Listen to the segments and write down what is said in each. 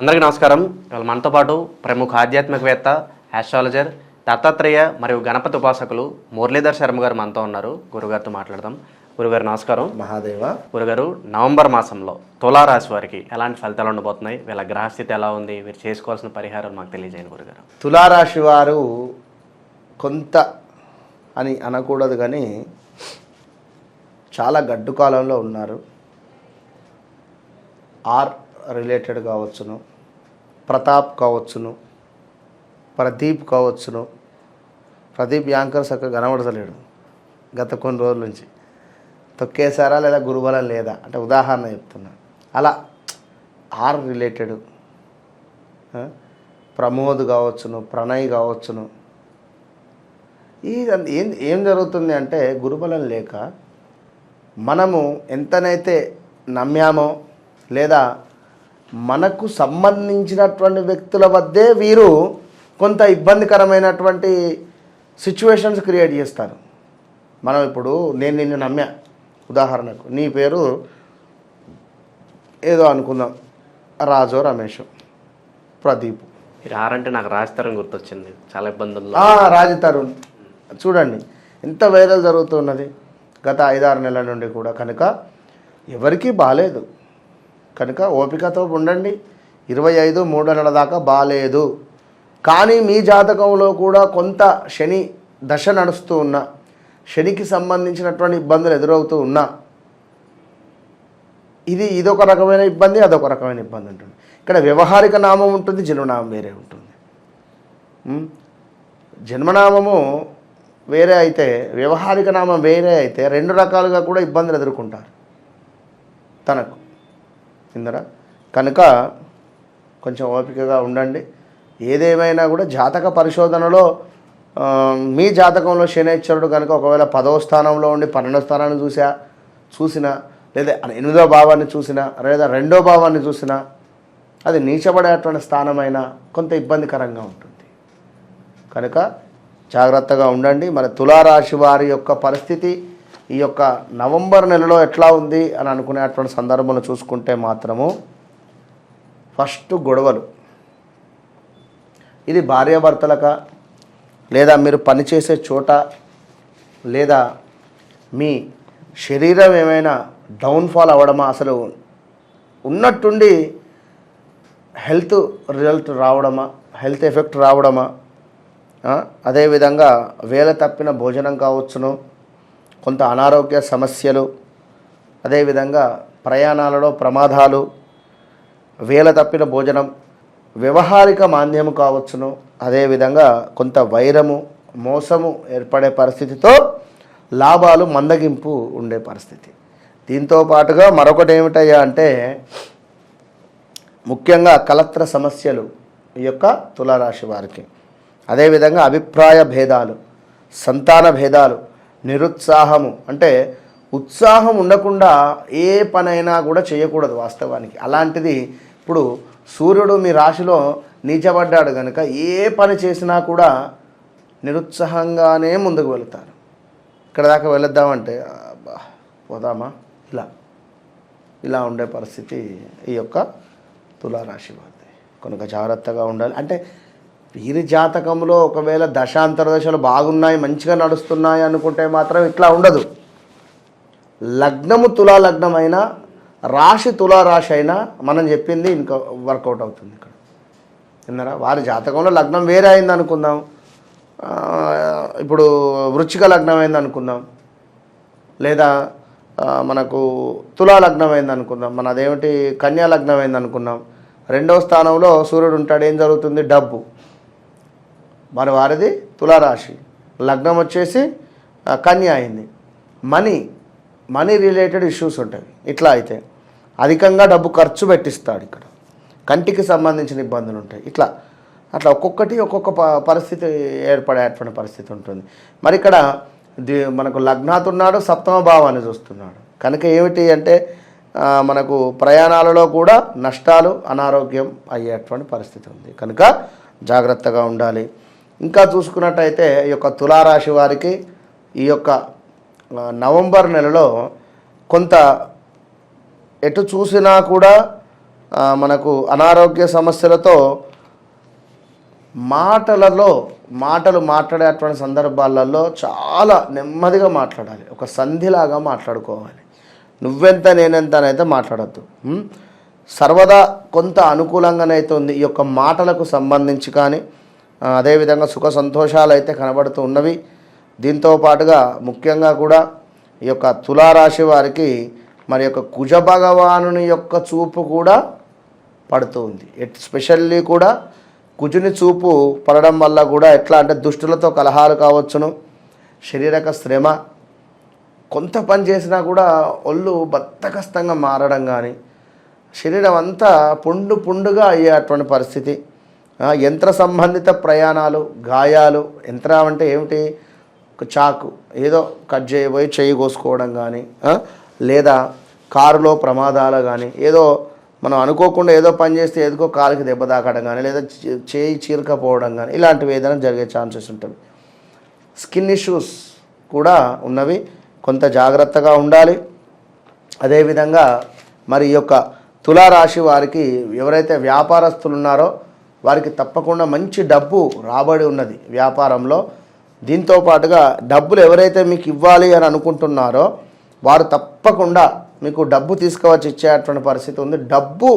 అందరికీ నమస్కారం. ఇవాళ మనతో పాటు ప్రముఖ ఆధ్యాత్మికవేత్త ఆస్ట్రాలజర్ దత్తాత్రేయ మరియు గణపతి ఉపాసకులు మురళీధర్ శర్మ గారు మనతో ఉన్నారు. గురుగారితో మాట్లాడదాం. గురుగారు నమస్కారం. మహాదేవ. గురుగారు నవంబర్ మాసంలో తులారాశి వారికి ఎలాంటి ఫలితాలు ఉండబోతున్నాయి? వీళ్ళ గ్రహస్థితి ఎలా ఉంది? వీరు చేసుకోవాల్సిన పరిహారం మాకు తెలియజేయండి గురుగారు. తులారాశి వారు కొంత అని అనకూడదు కానీ చాలా గడ్డు కాలంలో ఉన్నారు. ఆర్ రిలేటెడ్ కావచ్చును. ప్రతాప్ కావచ్చును ప్రదీప్ కావచ్చును. ప్రదీప్ యాంకర్ చక్కగా కనబడతలేడు గత కొన్ని రోజుల నుంచి. తొక్కేసారా లేదా గురుబలం లేదా? అంటే ఉదాహరణ చెప్తున్నా. అలా ఆర్ రిలేటెడ్. ప్రమోద్ కావచ్చును ప్రణయ్ కావచ్చును. ఈ ఏం ఏం జరుగుతుంది అంటే గురుబలం లేక మనము ఎంతనైతే నమ్మామో లేదా మనకు సంబంధించినటువంటి వ్యక్తుల వద్దే వీరు కొంత ఇబ్బందికరమైనటువంటి సిచ్యువేషన్స్ క్రియేట్ చేస్తారు. మనం ఇప్పుడు నేను నిన్ను నమ్మా. ఉదాహరణకు నీ పేరు ఏదో అనుకుందాం. రాజో రమేష్. ప్రదీప్. మీరు ఆరంటే నాకు రాజతరం గుర్తొచ్చింది. చాలా ఇబ్బందుల్లో. ఆ, రాజు తరుణ్. చూడండి ఎంత వైరల్ జరుగుతున్నది గత ఐదారు నెలల నుండి కూడా కనుక ఎవరికీ బాలేదు. కనుక ఓపికతో ఉండండి. ఇరవై ఐదు మూడు నెలల దాకా బాగాలేదు కానీ మీ జాతకంలో కూడా కొంత శని దశ నడుస్తూ ఉన్నా శనికి సంబంధించినటువంటి ఇబ్బందులు ఎదురవుతూ ఉన్నా ఇది ఇదొక రకమైన ఇబ్బంది అదొక రకమైన ఇబ్బంది ఉంటుంది ఇక్కడ వ్యవహారిక నామం ఉంటుంది జన్మనామం వేరే ఉంటుంది. జన్మనామము వేరే అయితే వ్యవహారిక నామం వేరే అయితే రెండు రకాలుగా కూడా ఇబ్బందులు ఎదుర్కొంటారు తనకు. ఇందరా. కనుక కొంచెం ఓపికగా ఉండండి. ఏదేమైనా కూడా జాతక పరిశోధనలో మీ జాతకంలో శనేశ్వరుడు కనుక ఒకవేళ పదవ స్థానంలో ఉండి పన్నెండవ స్థానాన్ని చూసా చూసినా లేదా ఎనిమిదో భావాన్ని చూసినా లేదా రెండో భావాన్ని చూసినా అది నీచబడేటువంటి స్థానమైన కొంత ఇబ్బందికరంగా ఉంటుంది. కనుక జాగ్రత్తగా ఉండండి. మరి తులారాశి వారి యొక్క పరిస్థితి ఈ యొక్క నవంబర్ నెలలో ఎట్లా ఉంది అని అనుకునేటువంటి సందర్భంలో చూసుకుంటే మాత్రము ఫస్ట్ గొడవలు. ఇది భార్యాభర్తలక లేదా మీరు పనిచేసే చోట లేదా మీ శరీరం ఏమైనా డౌన్ఫాల్ అవ్వడమా? అసలు ఉన్నట్టుండి హెల్త్ రిజల్ట్ రావడమా? హెల్త్ ఎఫెక్ట్ రావడమా? అదేవిధంగా వేల తప్పిన భోజనం కావచ్చును. కొంత అనారోగ్య సమస్యలు అదేవిధంగా ప్రయాణాలలో ప్రమాదాలు వేల తప్పిన భోజనం వ్యవహారిక మాంద్యము కావచ్చును. అదేవిధంగా కొంత వైరము మోసము ఏర్పడే పరిస్థితితో లాభాలు మందగింపు ఉండే పరిస్థితి. దీంతో పాటుగా మరొకటి ఏమిటయ్యా అంటే ముఖ్యంగా కలత్ర సమస్యలు ఈ యొక్క తులారాశి వారికి. అదేవిధంగా అభిప్రాయ భేదాలు సంతాన భేదాలు నిరుత్సాహము. అంటే ఉత్సాహం ఉండకుండా ఏ పనైనా కూడా చేయకూడదు వాస్తవానికి. అలాంటిది ఇప్పుడు సూర్యుడు మీ రాశిలో నీచబడ్డాడు కనుక ఏ పని చేసినా కూడా నిరుత్సాహంగానే ముందుకు వెళుతారు. ఇక్కడ దాకా వెళుద్దామంటే పోదామా? ఇలా. ఇలా ఉండే పరిస్థితి ఈ యొక్క తులారాశి వారిది. కనుక జాగ్రత్తగా ఉండాలి. అంటే వీరి జాతకంలో ఒకవేళ దశాంతర దశలు బాగున్నాయి మంచిగా నడుస్తున్నాయి అనుకుంటే మాత్రం ఇట్లా ఉండదు. లగ్నము తులా లగ్నమైనా అయినా రాశి తులా రాశి అయినా మనం చెప్పింది ఇంకా వర్కౌట్ అవుతుంది ఇక్కడ. విన్నారా? వారి జాతకంలో లగ్నం వేరే అయింది అనుకుందాం. ఇప్పుడు వృచ్చిక లగ్నం అయింది అనుకుందాం. లేదా మనకు తులా లగ్నం అయింది అనుకుందాం. మన అదేమిటి? కన్యా లగ్నం అయింది రెండవ స్థానంలో సూర్యుడు ఉంటాడు. ఏం జరుగుతుంది? డబ్బు. మరి వారిది తులారాశి. లగ్నం వచ్చేసి కన్య అయింది. మనీ మనీ రిలేటెడ్ ఇష్యూస్ ఉంటాయి. ఇట్లా అయితే అధికంగా డబ్బు ఖర్చు పెట్టిస్తాడు ఇక్కడ. కంటికి సంబంధించిన ఇబ్బందులు ఉంటాయి. ఇట్లా అట్లా ఒక్కొక్కటి ఒక్కొక్క ప- పరిస్థితి ఏర్పడేటువంటి పరిస్థితి ఉంటుంది. మరి ఇక్కడ మనకు లగ్నాత్ ఉన్నాడు సప్తమ భావాన్ని చూస్తున్నాడు కనుక ఏమిటి అంటే మనకు ప్రయాణాలలో కూడా నష్టాలు అనారోగ్యం అయ్యేటువంటి పరిస్థితి ఉంది. కనుక జాగ్రత్తగా ఉండాలి. ఇంకా చూసుకున్నట్టయితే ఈ యొక్క తులారాశి వారికి ఈ యొక్క నవంబర్ నెలలో కొంత ఎటు చూసినా కూడా మనకు అనారోగ్య సమస్యలతో మాటలలో మాటలు మాట్లాడేటువంటి సందర్భాలలో చాలా నెమ్మదిగా మాట్లాడాలి. ఒక సంధిలాగా మాట్లాడుకోవాలి. నువ్వెంత నేనెంత అనైతే మాట్లాడద్దు. సర్వదా కొంత అనుకూలంగానైతే ఉంది. ఈ యొక్క మాటలకు సంబంధించి కానీ అదేవిధంగా సుఖ సంతోషాలు అయితే కనబడుతూ ఉన్నవి. దీంతో పాటుగా ముఖ్యంగా కూడా ఈ యొక్క తులారాశి వారికి మరి యొక్క కుజ భగవానుని యొక్క చూపు కూడా పడుతూ ఉంది. ఎస్పెషల్లీ కూడా కుజుని చూపు పడడం వల్ల కూడా ఎట్లా అంటే దుష్టులతో కలహాలు కావచ్చును శరీరక శ్రమ కొంత పని చేసినా కూడా ఒళ్ళు బద్దకస్తంగా మారడం కానీ శరీరం అంతా పుండు పుండుగా అయ్యేటువంటి పరిస్థితి. యంత్ర సంబంధిత ప్రయాణాలు గాయాలు యంత్రం అంటే ఏమిటి? చాకు ఏదో కట్ చేయబోయి చెయ్యి కోసుకోవడం కానీ లేదా కారులో ప్రమాదాలు కానీ ఏదో మనం అనుకోకుండా ఏదో పని చేస్తే ఏదో కాలుకి దెబ్బ తాకడం కానీ లేదా చేయి చీరకపోవడం కానీ ఇలాంటివి ఏదైనా జరిగే ఛాన్సెస్ ఉంటుంది స్కిన్ ఇష్యూస్ కూడా ఉన్నవి కొంత జాగ్రత్తగా ఉండాలి. అదేవిధంగా మరి ఈ యొక్క తులారాశి వారికి ఎవరైతే వ్యాపారస్తులు ఉన్నారో వారికి తప్పకుండా మంచి డబ్బు రాబడి ఉన్నది వ్యాపారంలో. దీంతో పాటుగా డబ్బులు ఎవరైతే మీకు ఇవ్వాలి అని అనుకుంటున్నారో వారు తప్పకుండా మీకు డబ్బు తీసుకువచ్చి ఇచ్చేటువంటి పరిస్థితి ఉంది. డబ్బు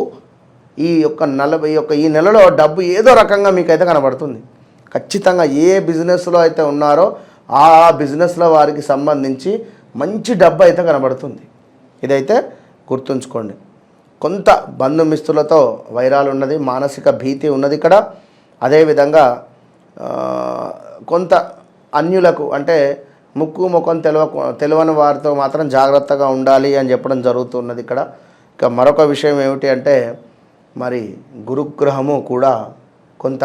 ఈ యొక్క నలభై యొక్క ఈ నెలలో డబ్బు ఏదో రకంగా మీకైతే కనబడుతుంది. ఖచ్చితంగా ఏ బిజినెస్లో అయితే ఉన్నారో ఆ బిజినెస్లో వారికి సంబంధించి మంచి డబ్బు అయితే కనబడుతుంది. ఇదైతే గుర్తుంచుకోండి. కొంత బంధుమిస్తులతో వైరాలు ఉన్నది మానసిక భీతి ఉన్నది ఇక్కడ. అదేవిధంగా కొంత అన్యులకు అంటే ముక్కు ముఖం తెలవ తెలియని వారితో మాత్రం జాగ్రత్తగా ఉండాలి అని చెప్పడం జరుగుతున్నది ఇక్కడ. ఇక మరొక విషయం ఏమిటి అంటే మరి గురుగ్రహము కూడా కొంత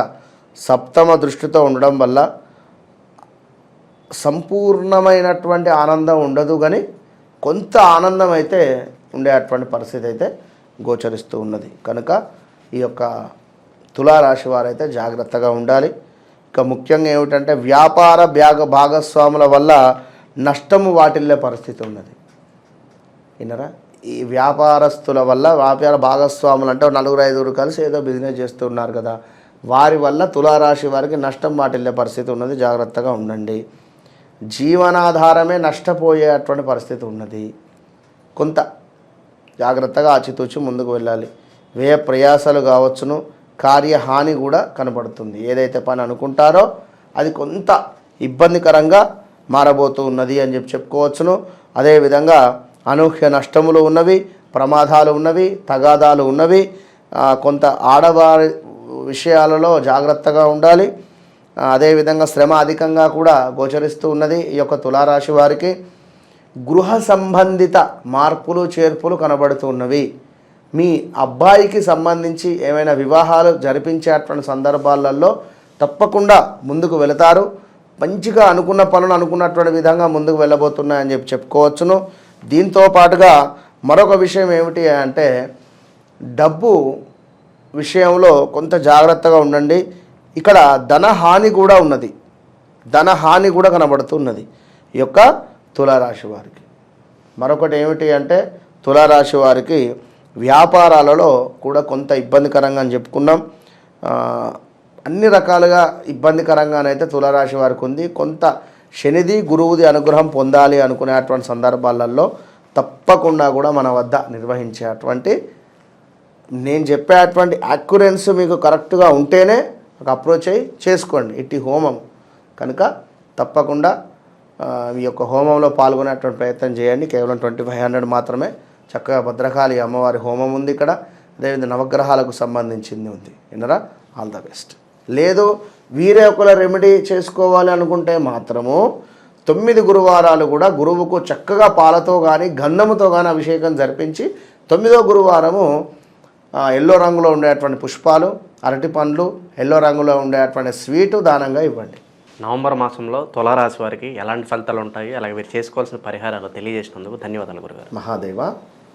సప్తమ దృష్టితో ఉండడం వల్ల సంపూర్ణమైనటువంటి ఆనందం ఉండదు కానీ కొంత ఆనందం అయితే ఉండేటువంటి పరిస్థితి అయితే గోచరిస్తూ ఉన్నది. కనుక ఈ యొక్క తులారాశి వారైతే జాగ్రత్తగా ఉండాలి. ఇక ముఖ్యంగా ఏమిటంటే వ్యాపార బ్యాగ భాగస్వాముల వల్ల నష్టము వాటిల్లే పరిస్థితి ఉన్నది. విన్నరా? ఈ వ్యాపారస్తుల వల్ల వ్యాపార భాగస్వాములు అంటే నలుగురు ఐదుగురు కలిసి ఏదో బిజినెస్ చేస్తున్నారు కదా. వారి వల్ల తులారాశి వారికి నష్టం వాటిల్లే పరిస్థితి ఉన్నది. జాగ్రత్తగా ఉండండి. జీవనాధారమే నష్టపోయేటువంటి పరిస్థితి ఉన్నది. కొంత జాగ్రత్తగా ఆచితూచి ముందుకు వెళ్ళాలి. వ్యయ ప్రయాసాలు కావచ్చును. కార్యహాని కూడా కనబడుతుంది ఏదైతే పని అనుకుంటారో అది కొంత ఇబ్బందికరంగా మారబోతూ ఉన్నది అని చెప్పి చెప్పుకోవచ్చును. అదేవిధంగా అనూహ్య నష్టములు ఉన్నవి ప్రమాదాలు ఉన్నవి తగాదాలు ఉన్నవి కొంత ఆడవారి విషయాలలో జాగ్రత్తగా ఉండాలి. అదేవిధంగా శ్రమ అధికంగా కూడా గోచరిస్తూ ఉన్నది ఈ యొక్క తులారాశి వారికి. గృహ సంబంధిత మార్పులు చేర్పులు కనబడుతున్నవి. మీ అబ్బాయికి సంబంధించి ఏమైనా వివాహాలు జరిపించేటువంటి సందర్భాలలో తప్పకుండా ముందుకు వెళతారు. మంచిగా అనుకున్న పనులు అనుకున్నటువంటి విధంగా ముందుకు వెళ్ళబోతున్నాయని చెప్పి చెప్పుకోవచ్చును. దీంతో పాటుగా మరొక విషయం ఏమిటి అంటే డబ్బు విషయంలో కొంత జాగ్రత్తగా ఉండండి. ఇక్కడ ధన హాని కూడా ఉన్నది. ధన హాని కూడా కనబడుతున్నది. ఈ యొక్క తులారాశి వారికి. మరొకటి ఏమిటి అంటే తులారాశి వారికి వ్యాపారాలలో కూడా కొంత ఇబ్బందికరంగా అని చెప్పుకున్నాం. అన్ని రకాలుగా ఇబ్బందికరంగానైతే తులారాశి వారికి ఉంది. కొంత శనిది గురువుది అనుగ్రహం పొందాలి అనుకునేటువంటి సందర్భాలలో తప్పకుండా కూడా మన వద్ద నిర్వహించేటువంటి నేను చెప్పేటువంటి యాక్యురెన్స్ మీకు కరెక్ట్గా ఉంటేనే ఒక అప్రోచ్ అయ్యి చేసుకోండి. ఇట్టి హోమం కనుక తప్పకుండా ఈ యొక్క హోమంలో పాల్గొనేటువంటి ప్రయత్నం చేయండి. కేవలం ట్వంటీ ఫైవ్ హండ్రెడ్ మాత్రమే. చక్కగా భద్రకాళి అమ్మవారి హోమం ఉంది ఇక్కడ. అదేవిధంగా నవగ్రహాలకు సంబంధించింది ఉంది. విన్నరా? ఆల్ ద బెస్ట్ లేదు వీరే ఒకళ్ళ రెమెడీ చేసుకోవాలి అనుకుంటే మాత్రము తొమ్మిది గురువారాలు కూడా గురువుకు చక్కగా పాలతో కానీ గంధముతో కానీ అభిషేకం జరిపించి తొమ్మిదో గురువారము ఎల్లో రంగులో ఉండేటువంటి పుష్పాలు అరటి పండ్లు ఎల్లో రంగులో ఉండేటువంటి స్వీటు దానంగా ఇవ్వండి. నవంబర్ మాసంలో తులారాశి వారికి ఎలాంటి ఫలితాలు ఉంటాయి? అలాగే మీరు చేసుకోవాల్సిన పరిహారాలు తెలియజేసినందుకు ధన్యవాదాలు గురుగారు. మహాదేవ